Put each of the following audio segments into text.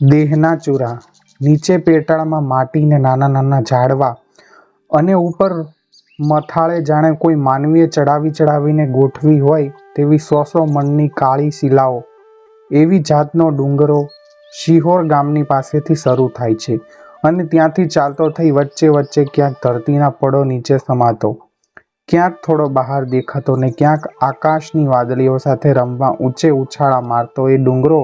દેહના ચૂરા નીચે પેટાળમાં માટીને નાના નાના ઝાડવા અને ઉપર મથાળે જાણે કોઈ માનવીએ ચડાવી ચડાવીને ગોઠવી હોય તેવી સો સો મણની કાળી શિલાઓ. એવી જાતનો ડુંગરો શિહોર ગામની પાસેથી શરૂ થાય છે અને ત્યાંથી ચાલતો થઈ વચ્ચે વચ્ચે ક્યાંક ધરતીના પડો નીચે સમાતો. ક્યાંક થોડો બહાર દેખાતો ને ક્યાંક આકાશની વાદળીઓ સાથે રમવા ઊંચે ઉછાળા મારતો એ ડુંગરો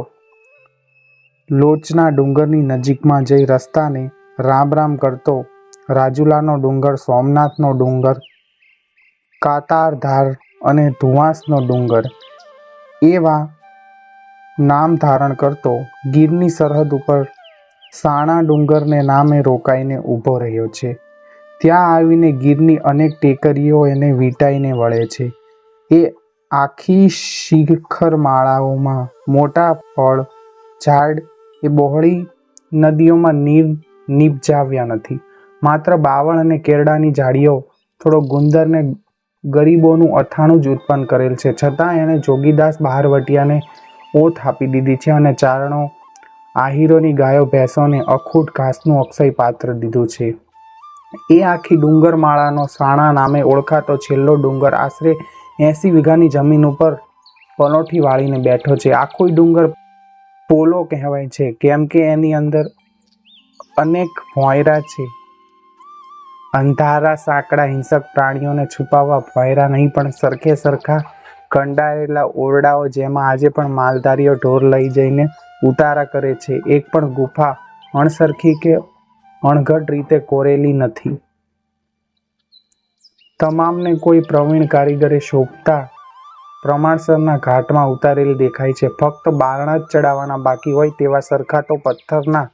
લોચના ડુંગરની નજીકમાં જઈ રસ્તાને રામ રામ કરતો રાજુલાનો ડુંગર, સોમનાથનો ડુંગર, કાતારધાર અને ધુવાસનો ડુંગર એવા નામ ધારણ કરતો ગીરની સરહદ ઉપર સાણા ડુંગરને નામે રોકાઈને ઊભો રહ્યો છે. ત્યાં આવીને ગીરની અનેક ટેકરીઓ એને વીંટાઈને વળે છે. એ આખી શિખરમાળાઓમાં મોટા ફળ, ઝાડ એ બહોળી નદીઓમાં નીર નિપજાવ્યા નથી. માત્ર બાવળ અને કેરડાની જાળીઓ થોડો ગુંદરને ગરીબોનું અથાણું જ ઉત્પન્ન કરેલ છે. છતાં એણે જોગીદાસ બહારવટિયાને ઓથ આપી દીધી છે અને ચારણો આહીરોની ગાયો ભેંસોને અખૂટ ઘાસનું અક્ષય પાત્ર દીધું છે. એ આખી ડુંગરમાળાનો સાણા નામે ઓળખાતો છેલ્લો ડુંગર આશરે એંસી વીઘાની જમીન ઉપર પલોઠી વાળીને બેઠો છે. આખો ડુંગર પોલો કહેવાય છે, કેમ કે એની અંદર અનેક ભોંયરા છે. અંધારા, સાંકડા, હિંસક પ્રાણીઓને છુપાવવા ભોંયરા નહીં, પણ સરખે સરખા કંડારેલા ઓરડાઓ જેમાં આજે પણ માલધારીઓ ઢોર લઈ જઈને ઉતારા કરે છે. એક પણ ગુફા અણસરખી કે અણઘટ રીતે કોરેલી નથી. તમામને કોઈ પ્રવીણ કારીગરે શોભતા પ્રમાણસરના ઘાટમાં ઉતારેલી દેખાય છે. ફક્ત બારણા જ ચડાવવાના બાકી હોય તેવા સરખા તો પથ્થરના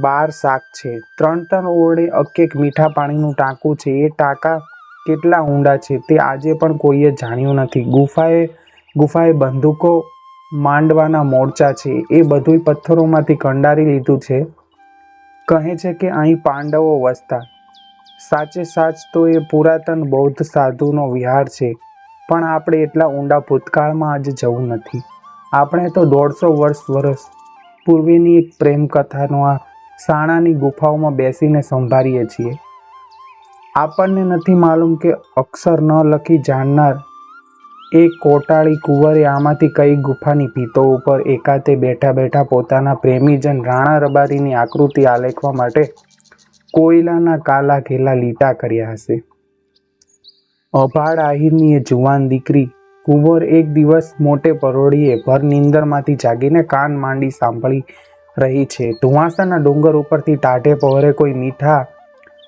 બાર શાક છે. ત્રણ ત્રણ ઓરડે અકેક મીઠા પાણીનું ટાંકું છે. એ ટાંકા કેટલા ઊંડા છે તે આજે પણ કોઈએ જાણ્યું નથી. ગુફાએ ગુફાએ બંદૂકો માંડવાના મોરચા છે. એ બધુંય પથ્થરોમાંથી કંડારી લીધું છે. કહે છે કે અહીં પાંડવો વસતા. સાચે સાચ તો એ પુરાતન બૌદ્ધ સાધુનો વિહાર છે. પણ આપણે એટલા ઊંડા ભૂતકાળમાં આજે જવું નથી. આપણે તો દોઢસો વર્ષ વર્ષ પૂર્વેની એક પ્રેમ કથાનો આ સાણાની ગુફાઓમાં બેસીને સંભાળીએ છીએ. આપણને નથી માલુમ કે અક્ષર ન લખી જાણનાર એ કોટાળી કુંવરે આમાંથી કઈ ગુફાની ભીતો ઉપર એકાતે બેઠા બેઠા પોતાના પ્રેમીજન રાણા રબારીની આકૃતિ આલેખવા માટે કોયલાના કાલા ઘેલા લીટા કર્યા હશે. અભાડ આહિરની એ જુવાન દીકરી કુંવર એક દિવસ મોટે પરોળીએ ભર નીંદરમાંથી જાગીને કાન માંડી સાંભળી રહી છે. ધુવાસાના ડુંગર ઉપરથી ટાઢે પહોરે કોઈ મીઠા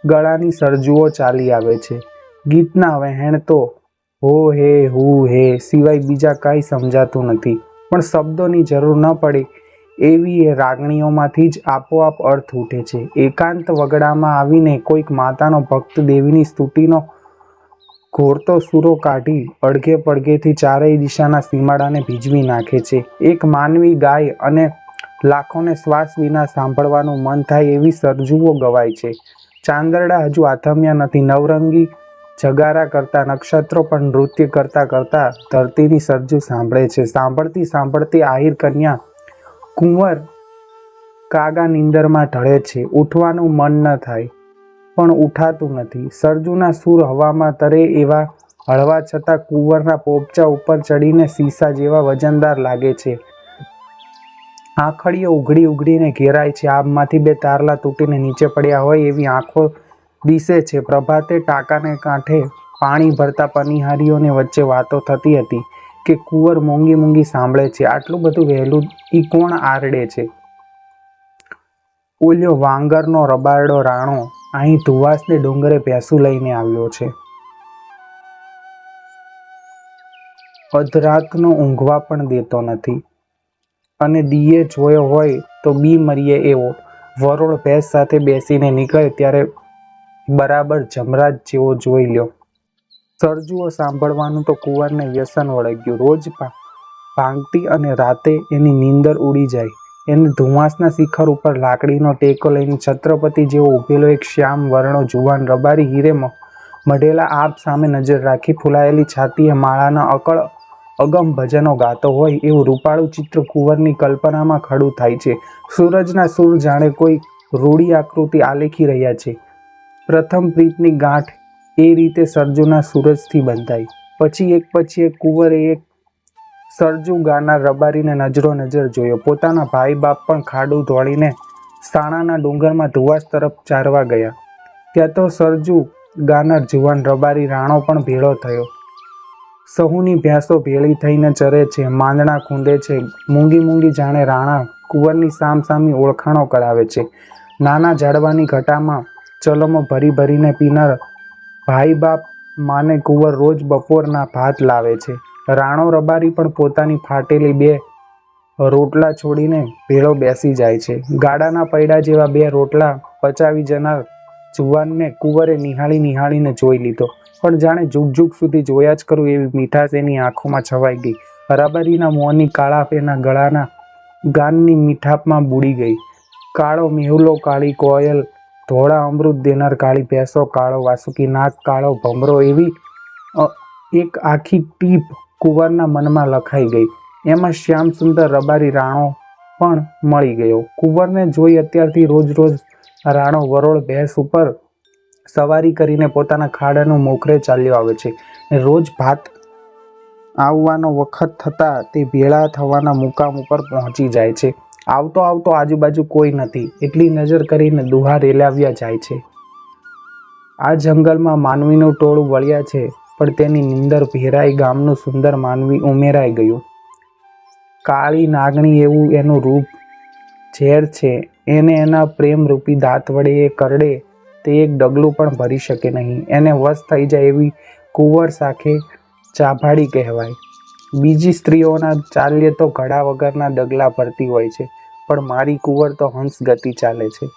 ગળાની સરજુઓ ચાલી આવે છે. ગીતના વહેણ તો હો હે હુ હે સિવાય બીજા કાંઈ સમજાતું નથી. પણ શબ્દોની જરૂર ન પડે એવી એ રાગણીઓમાંથી જ આપોઆપ અર્થ ઉઠે છે. એકાંત વગડામાં આવીને કોઈક માતાનો ભક્ત દેવીની સ્તુતિનો ઘોરતો સૂરો કાઢી અડઘે પડઘેથી ચારેય દિશાના સીમાડાને ભીજવી નાખે છે. એક માનવી ગાય અને લાખોને શ્વાસ વિના સાંભળવાનું મન થાય એવી સરજુઓ ગવાય છે. ચાંદરડા હજુ આથમ્યા નથી. નવરંગી જગારા કરતા, નક્ષત્રો પણ નૃત્ય કરતા કરતા ધરતીની સરજુ સાંભળે છે. સાંભળતી સાંભળતી આહિર કન્યા કુંવર કાગા નીંદરમાં ઢળે છે. ઉઠવાનું મન ન થાય. પણ ઉઠાતું નથી. સરજુના સૂર હવામાં તરે એવા હળવા છતાં કુંવરના પોપચા ઉપર ચડીને સીસા જેવા વજનદાર લાગે છે. આંખડીઓ ઉઘડી ઉઘડીને ઘેરાય છે. આબમાંથી બે તારલા તૂટીને નીચે પડ્યા હોય એવી આંખો દિશે છે. પ્રભાતે ટાંકાને કાંઠે પાણી ભરતા પનિહારીઓને વચ્ચે વાતો થતી હતી કે કુંવર મોંઘી મોંઘી સાંભળે છે. આટલું બધું વહેલું ઈ કોણ આરડે છે? ઓલ્યો વાંગરનો રબારડો રાણો અહીં ધુવાસને ડુંગરે ભેંસું લઈને આવ્યો છે. અધરાતનો ઊંઘવા પણ દેતો નથી. અને દીએ જોયો હોય તો બી મરીએ એવો. વરોળ ભેંસ સાથે બેસીને નીકળે ત્યારે બરાબર જમરાજ જેવો જોઈ લ્યો. સરજુઓ સાંભળવાનું તો કુંવરને વ્યસન વળગ્યું. રોજ ભાંગતી અને રાતે એની નીંદર ઉડી જાય. એને ધુમ્માસના શિખર ઉપર લાકડીનો ટેકો લઈને છત્રપતિ જેવો ઊભેલો એક શ્યામ વર્ણો જુવાન રબારી હીરે મઢેલા આપ સામે નજર રાખી ફૂલાયેલી છાતીએ માળાના અકળ અગમ ભજનો ગાતો હોય એવું રૂપાળું ચિત્ર કુંવરની કલ્પનામાં ખડું થાય છે. સૂરજના સૂર જાણે કોઈ રૂડી આકૃતિ આલેખી રહ્યા છે. પ્રથમ પ્રીતની ગાંઠ એ રીતે સરજુના સૂરજથી બંધાઈ. પછી એક પછી એક કુંવરે એક સરજુ ગાનાર રબારીને નજરો નજર જોયો. પોતાના ભાઈ બાપ પણ ખાડું ધોળીને સાણાના ડુંગરમાં ધુવાસ તરફ ચારવા ગયા. ત્યાં તો સરજુ ગાનાર જુવાન રબારી રાણો પણ ભેળો થયો. સહુની ભ્યાસો ભેળી થઈને ચરે છે, માંદણા ખૂંદે છે, મૂંગી મૂંગી જાણે રાણા કુંવરની સામસામી ઓળખાણો કરાવે છે. નાના ઝાડવાની ઘટામાં ચલમો ભરી ભરીને પીનાર ભાઈ બાપ માને કુંવર રોજ બપોરના ભાત લાવે છે. રાણો રબારી પણ પોતાની ફાટેલી બે રોટલા છોડીને ભેળો બેસી જાય છે. ગાડાના પૈડા જેવા બે રોટલા પચાવી જનાર જુવાનને કુંવરે નિહાળી નિહાળીને જોઈ લીધો. પણ જાણે જુગ જુગ સુધી જોયા જ કરું એવી મીઠાશ એની આંખોમાં છવાઈ ગઈ. રબારીના મોંની કાળા એના ગળાના ગાનની મીઠાપમાં બુડી ગઈ. કાળો મેહુલો, કાળી કોયલ, ધોળા અમૃત દેનાર, કાળી ભેંસો, કાળો વાસુકી નાક કાળો ભમરો એવી એક આખી ટીપ કુંવરના મનમાં લખાઈ ગઈ. એમાં શ્યામ સુંદર રબારી રાણો પણ મળી ગયો. કુંવરને જોઈ અત્યારથી રોજ રોજ રાણો વરોળ ભેંસ ઉપર સવારી કરીને પોતાના ખાડાનું મોખરે ચાલ્યો આવે છે. રોજ ભાત આવવાનો વખત થતાં તે ભેળા થવાના મુકામ ઉપર પહોંચી જાય છે. આવતો આવતો આજુબાજુ કોઈ નથી. એટલી નજર કરીને દુહા રેલાવ્યા જાય છે. આ જંગલમાં માનવીનું ટોળું વળ્યા છે. પણ તેની નિંદર ભેરાઈ ગામનું સુંદર માનવી ઉમેરાઈ ગયું. કાળી નાગણી એવું એનું રૂપ ઝેર છે. એને એના પ્રેમરૂપી દાંત વડે એ કરડે તે એક ડગલું પણ ભરી શકે નહીં. એને વશ થઈ જાય એવી કુંવર સાખે ચાભાડી કહેવાય. બીજી સ્ત્રીઓના ચાલ્ય તો ઘડા વગરના ડગલા ભરતી હોય છે, પણ મારી કુંવર તો હંસ ગતિ ચાલે છે.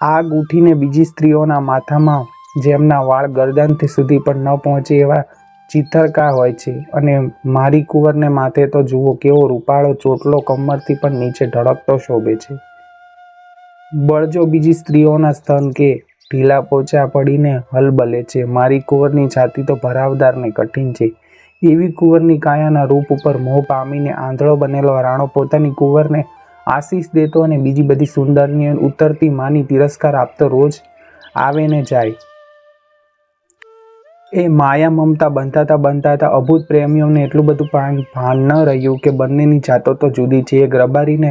આગ ઉઠીને બીજી સ્ત્રીઓના માથામાં જેમના વાળ ગરદનથી સુધી પણ ન પહોંચે એવા ચિથરકા હોય છે. અને મારી કુંવરને માથે તો જુઓ કેવો રૂપાળો ચોટલો કમરથી પણ નીચે ઢળકતો શોભે છે. બળજો બીજી સ્ત્રીઓના સ્તન કે ઢીલા પોચા પડીને હલબલે છે. મારી કુંવરની છાતી તો ભરાવદાર ને કઠિન છે. એવી કુંવરની કાયાના રૂપ ઉપર મોહ પામીને આંધળો બનેલો રાણો પોતાની કુંવરને આશીષ દેતો અને બીજી બધી સુંદરની ઉતરતી માની તિરસ્કાર આપતો રોજ આવે ને જાય. એ માયા મમતા બંધાતા બંધાતા અભૂત પ્રેમીઓને એટલું બધું ભાન ન રહ્યું કે બંનેની જાતો તો જુદી છે. એક રબારીને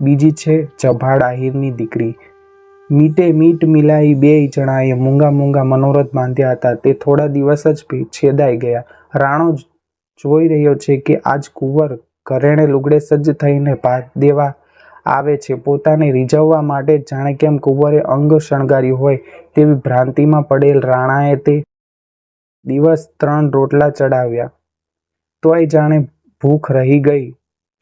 બીજી છે જભાડ આહિરની દીકરી. મીટે મીટ મિલાઈ બે જણાએ મૂંગા મૂંગા મનોરથ બાંધ્યા હતા. તે થોડા દિવસ જ છેદાઈ ગયા. રાણો જોઈ રહ્યો છે કે આજ કુંવર ઘરેણે લુગડે સજ્જ થઈને ભાત દેવા આવે છે. પોતાને રીઝવવા માટે જાણે કેમ કુંવરે અંગ શણગાર્યું હોય તેવી ભ્રાંતિમાં પડેલ રાણાએ તે દિવસ ત્રણ રોટલા ચડાવ્યા. તોય જાણે ભૂખ રહી ગઈ.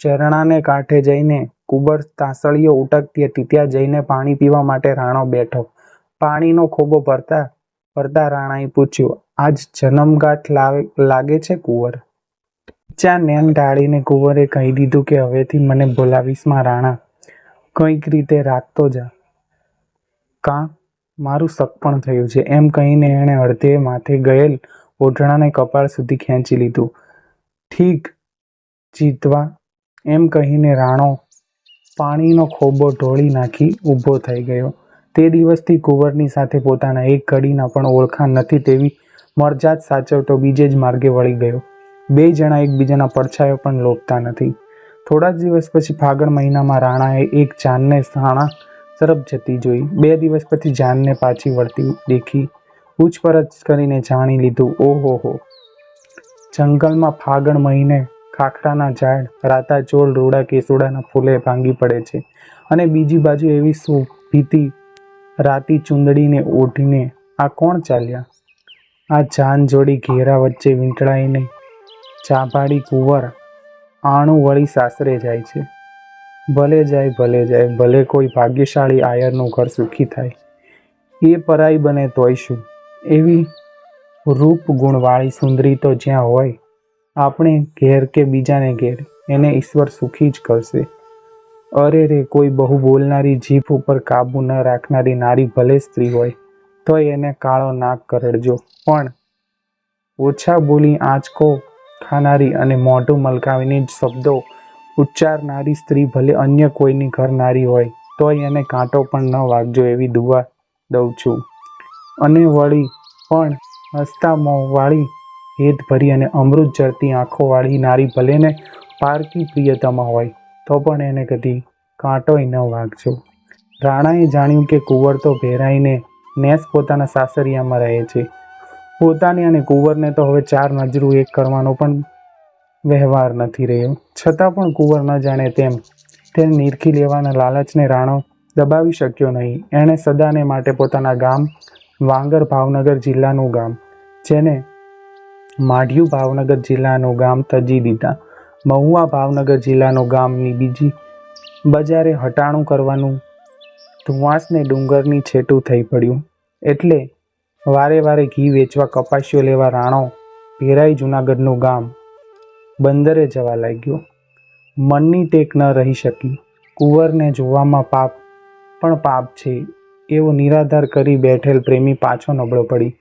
ઝરણાને કાંઠે જઈને કુંવર તાસળીઓ ઉટકતી હતી. ત્યાં જઈને પાણી પીવા માટે રાણો બેઠો. પાણીનો ખોબો ભરતા ભરતા રાણાએ પૂછ્યું, આજ જન્મગાંઠ લાગે છે કુંવર? જ્યાં નેન ઢાળીને કુંવરે કહી દીધું કે, હવેથી મને બોલાવીશમાં રાણા. કંઈક રીતે રાખતો જા. કાં? મારું સગપણ થયું છે. એમ કહીને એણે અડધે માથે ગયેલ ઓઢણાને કપાળ સુધી ખેંચી લીધું. ઠીક, જીતવા. એમ કહીને રાણો પાણીનો ખોબો ઢોળી નાખી ઊભો થઈ ગયો. તે દિવસથી કુંવરની સાથે પોતાના એક ઘડીના પણ ઓળખાણ નથી તેવી મરજાત સાચવતો બીજે જ માર્ગે વળી ગયો. બે જણા એકબીજાના પડછાયો પણ લોપતા નથી. થોડા જ દિવસ પછી ફાગણ મહિનામાં રાણાએ એક ચાંદને સાણા તરફ જતી જોઈ. બે દિવસ પછી જાનને પાછી વળતી દેખી પૂછપરછ કરીને જાણી લીધું, ઓહો હો, જંગલમાં ફાગણ મહિને ખાખરાના ઝાડ, રાતા ચોળ રૂડા કેસુડાના ફૂલે ભાંગી પડે છે અને બીજી બાજુ એવી સુભીતી રાતી ચૂંદડીને ઓઢીને આ કોણ ચાલ્યા? આ જાન જોડી ઘેરા વચ્ચે વીંટળાઈને ચાભાડી કુંવર આણું વળી સાસરે જાય છે. ભલે જાય ભલે જાય, ભલે કોઈ ભાગ્યશાળી આયરનું ઘર સુખી થાય. એ પરાઈ બને તોય શું? એવી રૂપ ગુણવાળી સુંદરી તો જ્યાં હોય, આપણે ઘેર કે બીજાને ઘેર, એને ઈશ્વર સુખી જ કરશે. અરે રે, કોઈ બહુ બોલનારી જીભ ઉપર કાબુ ન રાખનારી નારી ભલે સ્ત્રી હોય, તોય એને કાળો નાક કરડજો. પણ ઓછા બોલી આંચકો ખાનારી અને મોઢું મલકાવીને જ શબ્દો ઉચ્ચારનારી સ્ત્રી ભલે અન્ય કોઈની ઘર નારી હોય, તોય એને કાંટો પણ ન વાગજો એવી દુવા દઉં છું. અને વળી પણ હસતા મોંવાળી હેતભરી અને અમૃત જળતી આંખોવાળી નારી ભલેને પારકી પ્રિયતામાં હોય, તો પણ એને કદી કાંટોય ન વાગજો. રાણાએ જાણ્યું કે કુંવર તો ભેરાઈને નેસ પોતાના સાસરિયામાં રહે છે. પોતાને અને કુંવરને તો હવે ચાર નજરું એક કરવાનો પણ વ્યવહાર નથી રહ્યો. છતાં પણ કુંવર ન જાણે તેમ તેને નિરખી લેવાના લાલચને રાણો દબાવી શક્યો નહીં. એણે સદાને માટે પોતાના ગામ વાંગર ભાવનગર જિલ્લાનું ગામ, જેને માઢિયું ભાવનગર જિલ્લાનું ગામ તજી દીધા. મહુવા ભાવનગર જિલ્લાનું ગામની બીજી બજારે હટાણું કરવાનું ધુવાસને ડુંગરની છેટું થઈ પડ્યું. એટલે વારે વારે ઘી વેચવા કપાસીઓ લેવા રાણો ભેરાઈ જુનાગઢનું ગામ બંદરે જવા લાગ્યો. મનની ટેક ન રહી શકી. કુંવરને જોવામાં પાપ પણ પાપ છે. એવો નિરાધાર કરી બેઠેલ પ્રેમી પાછો નબળો પડી.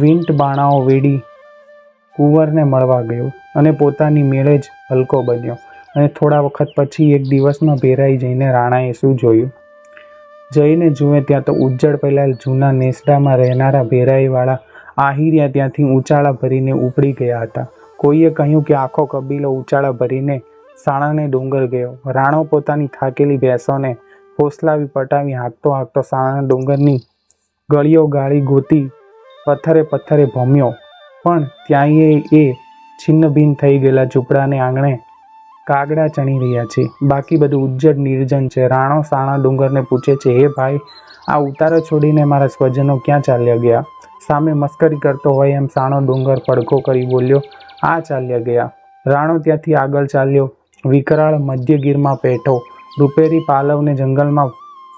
વિંટ બાણાઓ વેડી કુંવરને મળવા ગયો અને પોતાની મેળે જ હલકો બન્યો અને થોડા વખત પછી એક દિવસમાં ભેરાઈ જઈને રાણાએ શું જોયું? જઈને જુએ ત્યાં તો ઉજ્જડ પહેલાં જૂના નેસડામાં રહેનારા ભેરાઈવાળા આહિર્યા ત્યાંથી ઉચાળા ભરીને ઉપડી ગયા હતા. કોઈએ કહ્યું કે આખો કબીલો ઉચાળા ભરીને સાણાને ડુંગર ગયો. રાણો પોતાની થાકેલી ભેંસોને ફોસલાવી પટાવી હાંકતો હાંકતો સાણાના ડુંગરની ગળીઓ ગાળી ગોતી પથ્થરે પથ્થરે ભમ્યો. પણ ત્યાંય એ છિન્ન ભિન્ન થઈ ગયેલા ઝૂંપડાને આંગણે કાગડા ચણી રહ્યા છે. બાકી બધું ઉજ્જડ નિર્જન છે. રાણો સાણા ડુંગરને પૂછે છે, હે ભાઈ, આ ઉતારો છોડીને મારા સ્વજનો ક્યાં ચાલ્યા ગયા? સામે મસ્કરી કરતો હોય એમ સાણો ડુંગર પડઘો કરી બોલ્યો આ ચાલ્યા ગયા. રાણો ત્યાંથી આગળ ચાલ્યો. વિકરાળ મધ્યગીરમાં પેઠો રૂપેરી પાલવને જંગલમાં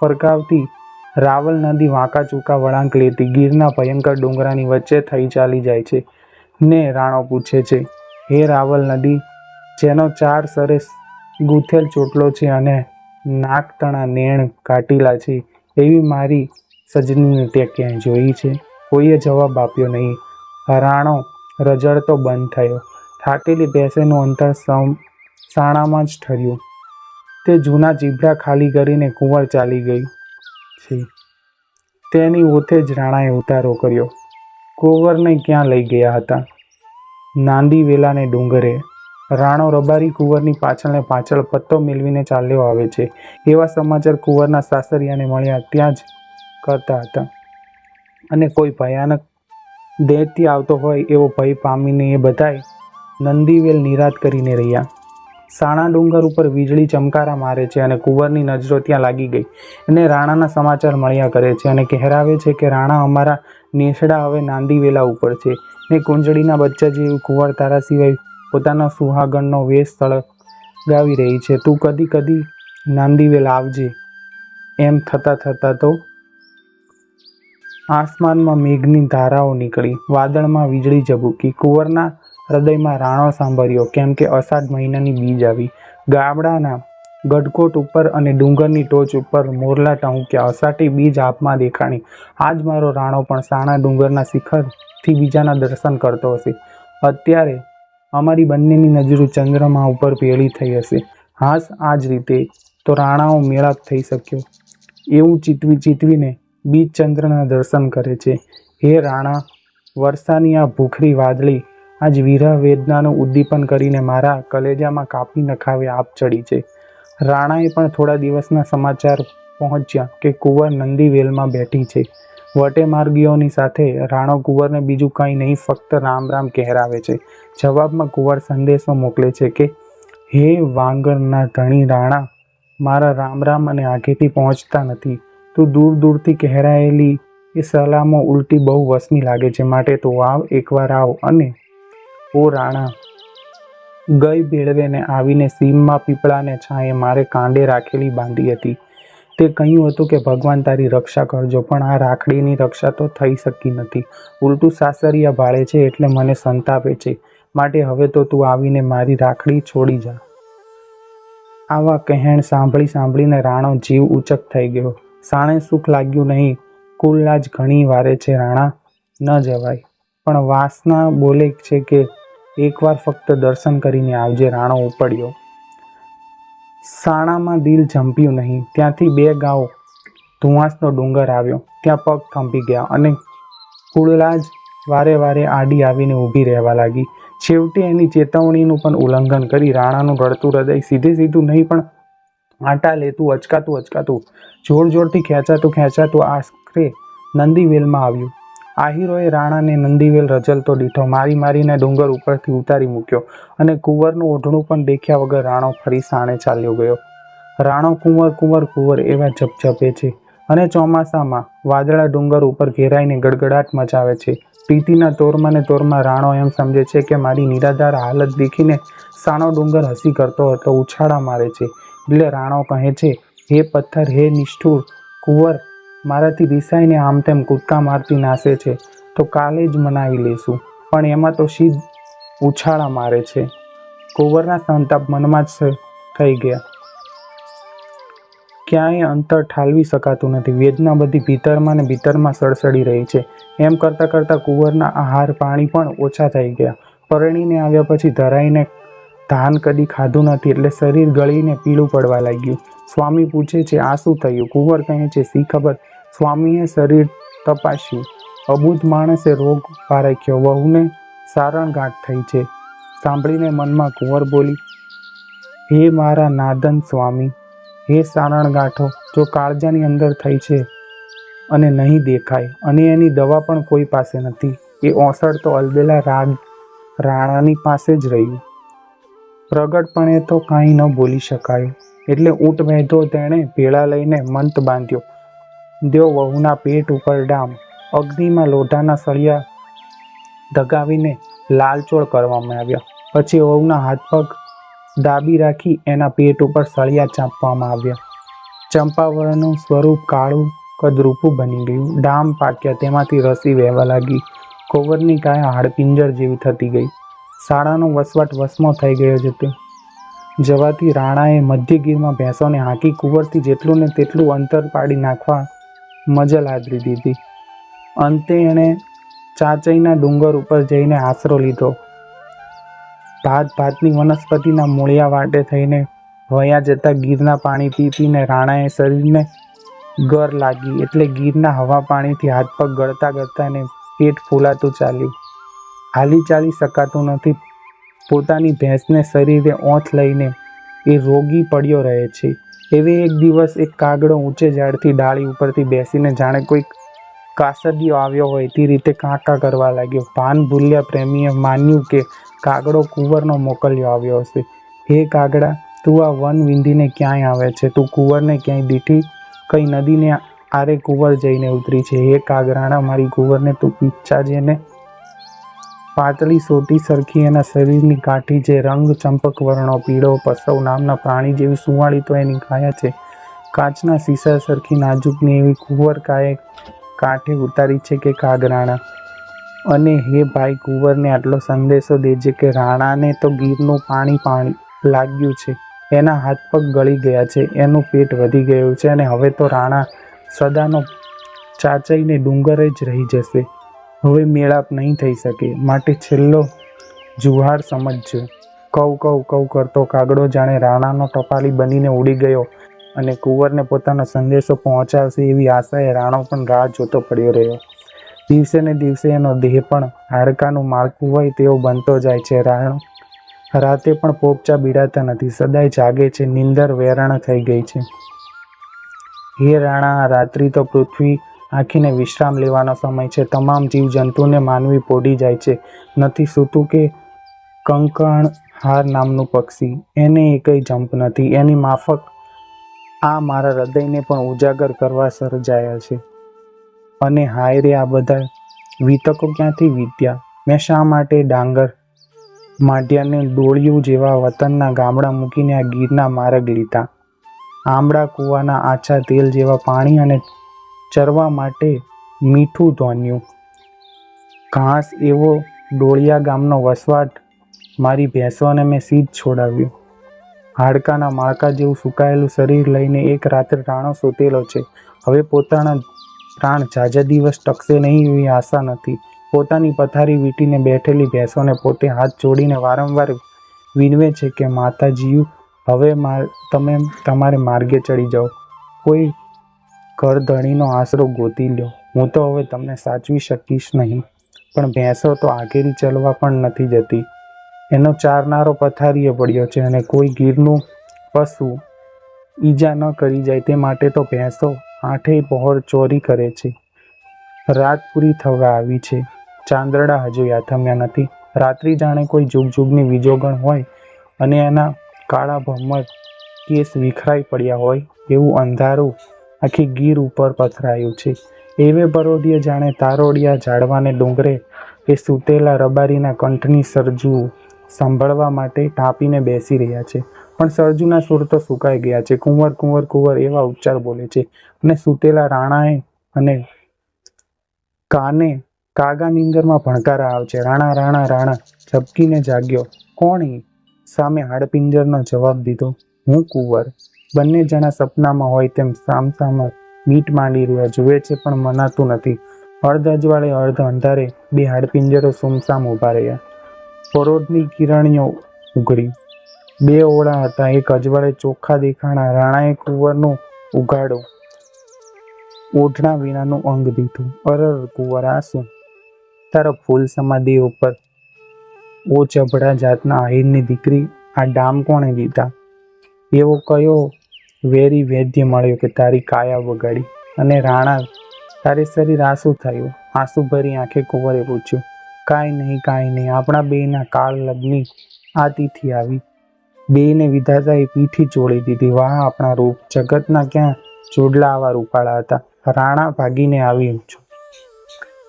ફરકાવતી રાવલ નદી વાંકા ચૂકા વળાંક લેતી ગીરના ભયંકર ડુંગરાની વચ્ચે થઈ ચાલી જાય છે ને રાણો પૂછે છે, હે રાવલ નદી, જેનો ચાર સરે ગૂંથેલ ચોટલો છે અને નાકતણા નેણ કાટીલા છે, એવી મારી સજનીને તે ક્યાંય જોઈ છે? કોઈએ જવાબ આપ્યો નહીં. રાણો રજડતો બંધ થયો. થાકેલી ભેંસેનું અંતર સાણામાં જ ઠર્યું. તે જૂના જીભડા ખાલી કરીને કુંવર ચાલી ગઈ છે. તેની ઓથે જ રાણાએ ઉતારો કર્યો. કુંવરને ક્યાં લઈ ગયા હતા? નાંદી વેલાને ડુંગરે. રાણો રબારી કુંવરની પાછળને પાછળ પત્તો મેળવીને ચાલ્યો આવે છે. એવા સમાચાર કુંવરના સાસરિયાને મળ્યા ત્યાં જ કરતા હતા. અને કોઈ ભયાનક દૈત્ય આવતો હોય એવો ભય પામીને એ બધાય નંદીવેલ નિરાત કરીને રહ્યા. સાણા ડુંગર ઉપર વીજળી ચમકારા મારે છે અને કુંવરની નજરો ત્યાં લાગી ગઈ. અને રાણાના સમાચાર મળ્યા કરે છે અને કહેરાવે છે કે, રાણા, અમારા નેસડા હવે નાંદીવેલા ઉપર છે. ને કુંજળીના બચ્ચા જેવું કુંવર તારા સિવાય પોતાના સુહાગણનો વેશ સળગાવી રહી છે. તું કદી કદી નાંદીવેલ આવજે. એમ થતાં થતાં તો આસમાનમાં મેઘની ધારાઓ નીકળી. વાદળમાં વીજળી ઝબૂકી. કુંવરના હૃદયમાં રાણો સાંભળ્યો, કેમ કે અષાઢ મહિનાની બીજ આવી. ગામડાના ગઢકોટ ઉપર અને ડુંગરની ટોચ ઉપર મોરલા ટહુક્યા. અષાઢી બીજ આપમાં દેખાણી. આજ મારો રાણો પણ સાણા ડુંગરના શિખરથી બીજાના દર્શન કરતો હશે. અત્યારે અમારી બંનેની નજરો ચંદ્રમા ઉપર ભેળી થઈ હશે. હાસ આ જ રીતે તો રાણાઓ મેળાપ થઈ શક્યો. એવું ચીતવી ચીતવીને બીજ ચંદ્રના દર્શન કરે છે. હે રાણા, વર્ષાની આ ભૂખરી વાદળી આજ વિરહ વેદનાનું ઉદ્દીપન કરીને મારા કલેજામાં કાપી નખાવે આપ ચડી છે. રાણાએ પણ થોડા દિવસના સમાચાર પહોંચ્યા કે કુંવર નંદીવેલમાં બેઠી છે. વટે માર્ગીઓની સાથે રાણો કુંવરને બીજું કંઈ નહીં, ફક્ત રામ રામ કહેરાવે છે. જવાબમાં કુંવર સંદેશો મોકલે છે કે, હે વાંગરના ધણી રાણા, મારા રામ રામ અને આગેથી પહોંચતા નથી. તું દૂર દૂરથી કહેરાયેલી એ સલામો ઉલટી બહુ વસની લાગે છે માટે તું આવ, એકવાર આવ અને ઓ રાણા, ગઈ ભેળવેને આવીને સીમમાં પીપળાને છાંયે મારે કાંડે રાખેલી બાંધી હતી. તે કહ્યું હતું કે, ભગવાન તારી રક્ષા કરજો, પણ આ રાખડીની રક્ષા તો થઈ શકી નથી. ઉલટું સાસરિયા ભાળે છે એટલે મને સંતાપે છે. માટે હવે તો તું આવીને મારી રાખડી છોડી જા. આવા કહેણ સાંભળી સાંભળીને રાણો જીવ ઉચક થઈ ગયો. સાણે સુખ લાગ્યું નહીં. કુલલાજ ઘણી વારે છે રાણા. ન જવાય. પણ વાસના બોલે છે કે એકવાર ફક્ત દર્શન કરીને આવજે રાણો ઉપડ્યો. સાણામાં દિલ ઝંપ્યું નહીં. ત્યાંથી બે ગાઓ ધુવાસનો ડુંગર આવ્યો. ત્યાં પગ થંભી ગયા અને કુળલા વારે વારે આડી આવીને ઊભી રહેવા લાગી. છેવટે એની ચેતવણીનું પણ ઉલ્લંઘન કરી રાણાનું રડતું હૃદય સીધે સીધું નહીં, પણ આટા લેતું અચકાતું અચકાતું. જોર જોરથી ખેંચાતું ખેંચાતું આશરે નંદીવેલમાં આવ્યું. આહિરોએ રાણાને નંદીવેલ રજલતો દીઠો મારી મારીને ડુંગર ઉપરથી ઉતારી મૂક્યો અને કુંવરનું ઓઢણું પણ દેખ્યા વગર રાણો ફરી સાણે ચાલ્યો ગયો. રાણો કુંવર કુંવર કુંવર એવા ઝપઝપે છે અને ચોમાસામાં વાદળા ડુંગર ઉપર ઘેરાઈને ગડગડાટ મચાવે છે. પ્રીતિના તોરમાં ને તોરમાં રાણો એમ સમજે છે કે મારી નિરાધાર હાલત દેખીને સાણો ડુંગર હસી કરતો હતો, ઉછાળા મારે છે. એટલે રાણો કહે છે, હે પથ્થર, હે નિષ્ઠુર, કુંવર, મારાથી રિસાઈને આમ તેમ કૂદકા મારતી નાસે છે, તો કાલે જ મનાવી લેશું. પણ એમાં તો સીધ ઉછાળા મારે છે. કુંવરના સંતાપ મનમાં જ થઈ ગયા. ક્યાંય અંતર ઠાલવી શકાતું નથી. વેદના બધી ભીતરમાં ને ભીતરમાં સડસડી રહી છે. એમ કરતાં કરતાં કુંવરના આહાર, પાણી પણ ઓછા થઈ ગયા. પરણીને આવ્યા પછી ધરાઈને ધાન કદી ખાધું નથી એટલે શરીર ગળીને પીળું પડવા લાગ્યું. સ્વામી પૂછે છે, આ શું થયું? કુંવર કહે છે સી ખબર? સ્વામીએ શરીર તપાસ્યું. અબૂધ માણસે રોગ પારખ્યો વહુને સારણગાંઠ થઈ છે. સાંભળીને મનમાં કુંવર બોલી, હે મારા નાદન સ્વામી, હે સારણગાંઠો, જો કાળજાની અંદર થઈ છે અને નહીં દેખાય અને એની દવા પણ કોઈ પાસે નથી, એ ઓસડ તો અલબેલા રાગ, રાણાની પાસે જ રહ્યું. પ્રગટપણે તો કાંઈ ન બોલી શકાયું. એટલે ઊંટ મેંધો તેણે ભેળા લઈને મંત બાંધ્યો. દેવ વહુના પેટ ઉપર ડામ. અગ્નિમાં લોઢાના સળિયા ધગાવીને લાલચોળ કરવામાં આવ્યા. પછી વહુના હાથ પગ દાબી રાખી એના પેટ ઉપર સળિયા ચાંપવામાં આવ્યા. ચંપાવળનું સ્વરૂપ કાળું કદરૂપું બની ગયું. ડામ પાક્યા, તેમાંથી રસી વહેવા લાગી. કોવરની કાયા હાડપિંજર જેવી થતી ગઈ. શાળાનો વસવાટ વસમો થઈ ગયો જતો જવાથી રાણાએ મધ્યગીરમાં ભેંસોને હાંકી કુંવરથી જેટલું ને તેટલું અંતર પાડી નાખવા મજલ આદરી દીધી. અંતે એણે ચાચઈના ડુંગર ઉપર જઈને આશરો લીધો. ભાત ભાતની વનસ્પતિના મૂળિયા વાટે થઈને વયા જતા ગીરના પાણી પી પીને રાણાએ શરીરને ગર લાગી એટલે ગીરના હવા પાણીથી હાથ પગ ગળતા ગળતા ને પેટ ફૂલાતું ચાલ્યું. હાલી ચાલી શકાતું નથી. પોતાની ભેંસને શરીરે ઓંથ લઈને એ રોગી પડ્યો રહે છે. એવી એક દિવસ એક કાગડો ઊંચે ઝાડથી ડાળી ઉપરથી બેસીને જાણે કોઈક કાસડિયો આવ્યો હોય તે રીતે કાંકા કરવા લાગ્યો. ભાન ભૂલ્યા પ્રેમીએ માન્યું કે કાગડો કુંવરનો મોકલ્યો આવ્યો હશે. હે કાગડા, તું આ વન વિંધીને ક્યાંય આવે છે? તું કુંવરને ક્યાંય દીઠી? કઈ નદીને આરે કુંવર જઈને ઉતરી છે? હે કાગરાણા, મારી કુંવરને તું ઈચ્છા જેને પાતળી સોટી સરખી એના શરીરની કાઠી જે રંગ, ચંપક, વર્ણો, પીળો, પસવ નામના પ્રાણી જેવી સુંવાળી તો એની કાયા છે. કાચના સીસા સરખી નાજુકની એવી કુંવર કાએ કાંઠે ઉતારી છે કે કાગરાણા. અને હે ભાઈ, કુંવરને આટલો સંદેશો દેજે કે રાણાને તો ગીરનું પાણી પાણી લાગ્યું છે. એના હાથ પગ ગળી ગયા છે, એનું પેટ વધી ગયું છે અને હવે તો રાણા સદાનો ચાચાઈને ડુંગરે જ રહી જશે. હવે મેળાપ નહીં થઈ શકે. માટે છેલ્લો જુહાર સમજજો. કવ કવ કવ કરતો કાગડો જાણે રાણાનો ટપાલી બનીને ઉડી ગયો અને કુંવરને પોતાનો સંદેશો પહોંચાડશે એવી આશાએ રાણો પણ રાહ જોતો પડ્યો રહ્યો. દિવસે ને દિવસે એનો દેહ પણ હાડકાનું માળખું હોય તેવો બનતો જાય છે. રાણો, રાતે પણ પોપચા બીડાતા નથી. સદાય જાગે છે. નિંદર વેરાણ થઈ ગઈ છે. હે રાણા રાત્રિ તો પૃથ્વી આંખીને વિશ્રામ લેવાનો સમય છે. તમામ જીવજંતુને માનવી પોડી જાય છે. નથી સૂતું કે કંકણ હાર નામનું પક્ષી. એને એકય જંપ નથી. એની માફક આ મારા હૃદયને પણ ઉજાગર કરવા સર્જાયા છે. અને હાય રે આ બધા વિતકો ક્યાંથી વિદ્યા મેં શા માટે ડાંગર માઢિયાને ડોળિયું જેવા વતનના ગામડા મૂકીને આ ગીરના માર્ગ લીધા? આંબળા કૂવાના આછા તેલ જેવા પાણી અને ચરવા માટે મીઠું ધોન્યું. ઘાસ એવો ડોળિયા ગામનો વસવાટ મારી ભેંસોને મેં સીધ છોડાવ્યું. હાડકાના માળકા જેવું સુકાયેલું શરીર લઈને એક રાત્રે રાણો સૂતેલો છે. હવે પોતાના પ્રાણ ઝાઝા દિવસ ટકશે નહીં એવી આશા નથી. પોતાની પથારી વીંટીને બેઠેલી ભેંસોને પોતે હાથ જોડીને વારંવાર વિનવે છે કે, માતાજીયું, હવે તમે તમારે માર્ગે ચડી જાઓ. કોઈ ઘરધણીનો આશરો ગોતી લ્યો. હું તો હવે તમને સાચવી શકીશ નહીં, પણ ભેંસો તો આગેરી ચલવા પણ નથી જતી. એનો ચારનારો પથારીએ પડ્યો છે અને કોઈ ગીરનું પશુ ઈજા ન કરી જાય તે માટે તો ભેંસો આઠેય પહોર ચોરી કરે છે. રાત પૂરી થવા આવી છે. ચાંદરડા હજુ યાથમ્યા નથી. રાત્રિ જાણે કોઈ જુગ જુગની વિજોગણ હોય અને એના કાળા ભમર કેસ વિખરાઈ પડ્યા હોય એવું અંધારું આખી ગીર ઉપર પથરાયું છે. એવે બરોડીએ જાણે તારોડિયા ઝાડવાને ડુંગરે એ સૂતેલા રબારીના કંઠની સરજુ સાંભળવા માટે ટાંપીને બેસી રહ્યા છે. પણ સરજુના સુર તો સુકાઈ ગયા છે. કુંવર કુંવર કુંવર એવા ઉચ્ચાર બોલે છે. અને સૂતેલા રાણાએ અને કાને કાગા નીંદરમાં ભણકારા આવે છે રાણા રાણા રાણા, ઝબકીને જાગ્યો. કોણ સામે હાડપિંજરનો જવાબ દીધો? હું કુંવર. બંને જણા સપનામાં હોય તેમ સામસામા મીટ માંડી રહ્યા, જુએ છે પણ મનાતું નથી. અર્ધ અજવાળે અર્ધ અંધારે બે હાડપિંજરો સુમસામ ઊભા રહ્યા. પરોઢની કિરણીઓ ઉઘડી. બે ઓળા હતા, એક અજવાળે ચોખ્ખા દેખાણા, રાણાએ કુંવરનું ઉઘાડો. ઓઢણા વિનાનું અંગ દીધું. અરર કુંવર આ શું તારા ફૂલ સમાધિ ઉપર. ઓ ચભડા જાતના આહિરની દીકરી આ ડામ કોણે દીધા એવો કયો વેરી વૈદ્ય મળ્યો કે તારી કાયા વગાડી. અને રાણા, તારે શરીર આંસુ થયું. આંસુ ભરી આંખે કુંવરે પૂછ્યું, કાંઈ નહીં કાંઈ નહીં, આપણા બેના કાળ લગ્ની આ તિથિ આવી. બેને વિધાતાએ પીઠી ચોળી દીધી. વાહ, આપણા રૂપ. જગતના ક્યાં જોડલા આવા રૂપાળા હતા. રાણા ભાગીને આવી છું.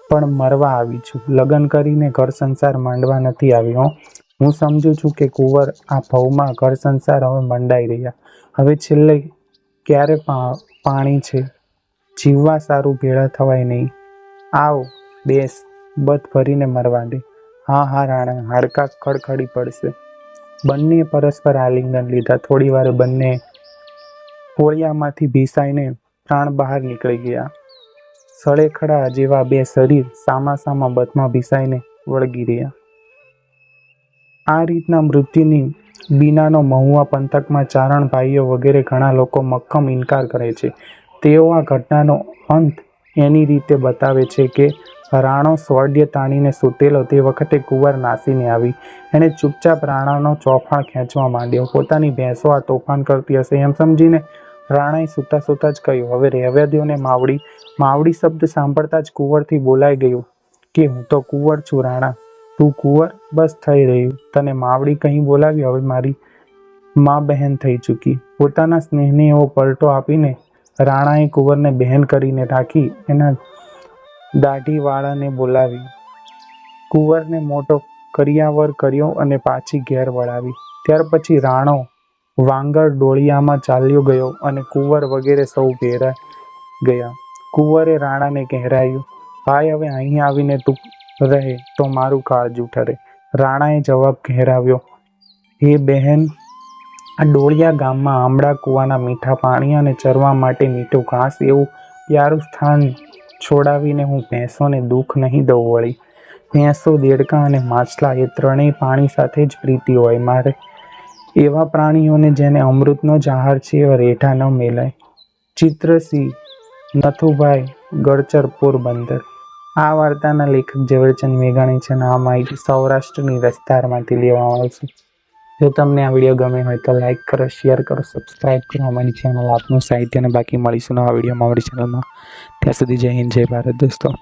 પણ મરવા આવી છું. લગ્ન કરીને ઘર સંસાર માંડવા નથી આવ્યો. હું સમજુ છું કે કુંવર આ ભવમાં ઘર સંસાર હવે મંડાઈ રહ્યા. હવે છેલ્લે ક્યારે પાણી છે? જીવવા સારું ભેળા થવાય નહીં. આવ, બેસ, બધ ભરીને મરવા દે. હા હા, રાણા, હાડકા ખડખડી પડશે. બંને પરસ્પર આલિંગન લીધા. થોડી વાર બંને કોળિયામાંથી ભીસાઈને પ્રાણ બહાર નીકળી ગયા. સળેખડા જેવા બે શરીર સામા સામા બથમાં ભીસાઈને વળગી રહ્યા. આ રીતના મૃત્યુની બીનાનો મહુવા પંથકમાં ચારણ ભાઈઓ વગેરે ઘણા લોકો મક્કમ ઇનકાર કરે છે. તેઓ આ ઘટનાનો અંત એની રીતે બતાવે છે કે રાણો સ્વર્ડ્ય તાણીને સૂતેલો તે વખતે કુંવર નાસીને આવી. એણે ચૂપચાપ રાણાનો ચોફાણ ખેંચવા માંડ્યો. પોતાની ભેંસો આ તોફાન કરતી હશે એમ સમજીને રાણાએ સૂતા સૂતા જ કહ્યું, હવે રહેવા માવડી માવડી શબ્દ સાંભળતા જ કુંવરથી બોલાઈ ગયું કે હું તો કુંવર છું, રાણા. તું કુંવર? બસ થઈ રહ્યું. તને માવડી કહી બોલાવી? હવે મારી મા બહેન થઈ ચૂકી. પોતાના સ્નેહને એવો પલટો આપીને રાણાએ કુંવરને બહેન કરીને રાખી એના દાઢીવાળાને બોલાવી. કુંવરને મોટો કરિયાવર કર્યો અને પાછી ઘેર વળાવી. ત્યાર પછી રાણો વાંગર ડોળિયામાં ચાલ્યો ગયો અને કુંવર વગેરે સૌ ઘેરા ગયા. કુંવરે રાણાને કહેરાયું, ભાઈ, હવે અહીં આવીને તું રહે તો મારું કાળજું ઠરે. રાણાએ જવાબ કહેરાવ્યો હે બહેન, આ ડોળિયા ગામમાં આમળા કૂવાના મીઠા પાણી અને ચરવા માટે મીઠું ઘાસ એવું પ્યારું સ્થાન છોડાવીને હું ભેંસોને દુઃખ નહીં દઉં વળી. ભેંસો, દેડકા અને માછલા એ ત્રણેય પાણી સાથે જ પ્રીતિ હોય. મારે એવા પ્રાણીઓને જેને અમૃતનો જ છે, એવા રેઠા ન મેલાય. ચિત્રસિંહ નથુભાઈ ગડચર પોરબંદર આ વાર્તાના લેખક ઝવેરચંદ મેઘાણી છે અને આ માહિતી સૌરાષ્ટ્રની વિસ્તારમાંથી લેવામાં આવશે જો તમને આ વીડિયો ગમે હોય તો લાઇક કરો, શેર કરો સબસ્ક્રાઈબ કરો. અમારી ચેનલ આપનું સાહિત્ય અને બાકી મળીશું નવા વિડીયોમાં અમારી ચેનલમાં. ત્યાં સુધી જય હિન્દ, જય ભારત દોસ્તો.